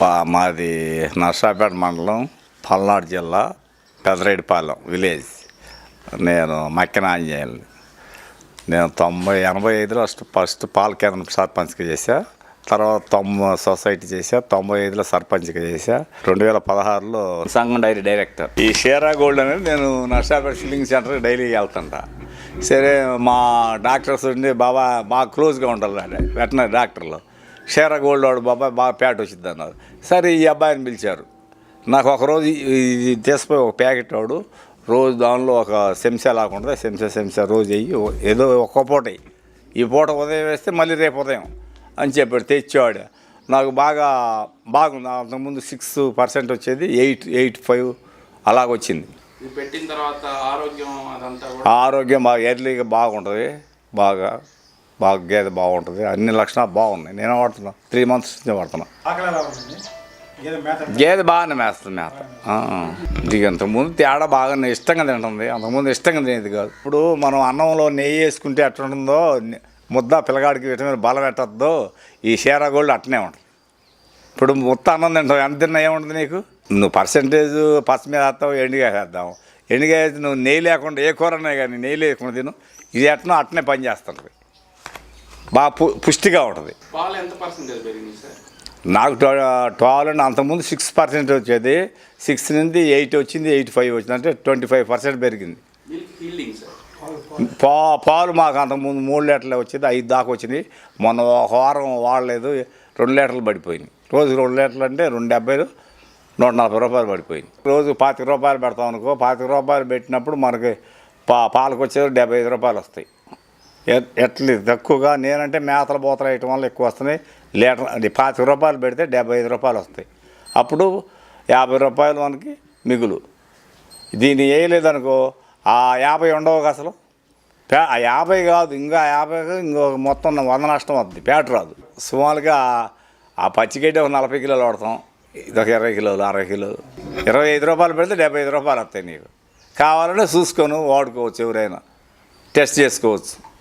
పా- మాది నర్సాపేట మండలం పల్నాడు జిల్లా పెదరేడిపాలెం విలేజ్. నేను మక్కిన ఆంజనేయులు నేను తొంభై ఎనభై ఐదులో ఫస్ట్ ఫస్ట్ పాల కేంద్రం సర్పంచ్గా చేశా. తర్వాత తొంభై సొసైటీ చేశా. తొంభై ఐదులో సర్పంచ్గా చేశా. రెండు వేల పదహారులో సంఘం డైరీ డైరెక్టర్. ఈ షేరా గోల్డ్ అనేది నేను నర్సాపేట ఫిల్లింగ్ సెంటర్కి డైలీ వెళ్తుంటా. సరే మా డాక్టర్స్ ఉండి బాబా బాగా క్లోజ్గా ఉండాలి వెటనరీ డాక్టర్లు. షేరా గోల్డ్ వాడు బాబా బాగా ప్యాట్ వచ్చింది అన్నారు. సరే ఈ అబ్బాయిని పిలిచారు. నాకు ఒకరోజు ఇది తీసిపోయి ఒక ప్యాకెట్ వాడు రోజు దానిలో ఒక చెంచా లాగుంటుంది చెంచా చెంచా రోజు అయ్యి ఏదో ఒక్క పూట. ఈ పూట ఉదయం వేస్తే మళ్ళీ రేపు ఉదయం అని చెప్పాడు తెచ్చేవాడు. నాకు బాగా బాగుంది. అంతకుముందు సిక్స్ పర్సెంట్ వచ్చేది ఎయిట్ ఎయిట్ ఫైవ్ అలాగొచ్చింది ఇది పెట్టిన తర్వాత ఆరోగ్యం ఆరోగ్యం బాగా ఎర్లీగా బాగుంటుంది బాగా. బాగా గేదె బాగుంటుంది. అన్ని లక్షణాలు బాగున్నాయి. నేను వాడుతున్నా. త్రీ మంత్స్ నుంచి వాడుతున్నా. గేదె బాగానే మేస్తుంది మేత. ఇది అంతకుముందు తేడా బాగా ఇష్టంగా తింటుంది. అంతకుముందు ఇష్టంగా తినేది కాదు. ఇప్పుడు మనం అన్నంలో నెయ్యి వేసుకుంటే ఎట్లా ఉంటుందో ని- ముద్ద పిల్లగాడికి విటమిన్ బలం పెట్టద్దో ఈ షేరా గోల్డ్ అట్నే ఉంటుంది. ఇప్పుడు మొత్తం అన్నం తింటావు. ఎంత తిన్నా ఏముంటుంది నీకు? నువ్వు పర్సంటేజ్ పచ్చ మీద వేస్తావు ఎండుగా వేద్దాం ఎండుగా వేసి నువ్వు నెయ్యి లేకుండా ఏ కూర అన్నా కానీ నెయ్యి లేకుండా తిను. ఇది ఎట్నో అట్నే పని చేస్తుంది బాగా పు పుష్టిగా ఉంటుంది. నాకు ట్వెల్వ్ అండ్ అంతకుముందు సిక్స్ పర్సెంట్ వచ్చేది. సిక్స్ నుంచి ఎయిట్ వచ్చింది ఎయిట్ ఫైవ్ వచ్చింది. అంటే ట్వంటీ ఫైవ్ పర్సెంట్ పెరిగింది. పా పాలు మాకు అంతకుముందు మూడు లీటర్లు వచ్చింది ఐదు దాకా వచ్చింది. మొన్న ఒక వారం వాడలేదు రెండు లీటర్లు పడిపోయింది రోజు రెండు లీటర్లు అంటే రెండు డెబ్బైలు నూట నలభై రూపాయలు పడిపోయింది రోజు పాతిక రూపాయలు పెడతాం అనుకో పాతిక రూపాయలు పెట్టినప్పుడు మనకి పా పాలకు వచ్చేది డెబ్బై ఐదు రూపాయలు వస్తాయి. ఎట్ల తక్కువగా నేనంటే మేతలు బోతలు వేయటం వల్ల ఎక్కువ వస్తున్నాయి లీటర్ పాతిక రూపాయలు పెడితే డెబ్బై ఐదు రూపాయలు వస్తాయి. అప్పుడు యాభై రూపాయలు మనకి మిగులు. దీన్ని వేయలేదనుకో ఆ యాభై ఉండవు అసలు. ఆ యాభై కాదు ఇంకా యాభై ఇంకో మొత్తం వంద నష్టం వస్తుంది పేట రాదు. సుమారుగా ఆ పచ్చిగడ్డి ఒక నలభై కిలోలు వాడతాం. ఇదొక ఇరవై కిలోలు అరవై కిలోలు. ఇరవై ఐదు రూపాయలు పెడితే డెబ్బై ఐదు రూపాయలు వస్తాయి నీకు. కావాలంటే చూసుకొని వాడుకోవచ్చు ఎవరైనా. టెస్ట్ చేసుకోవచ్చు.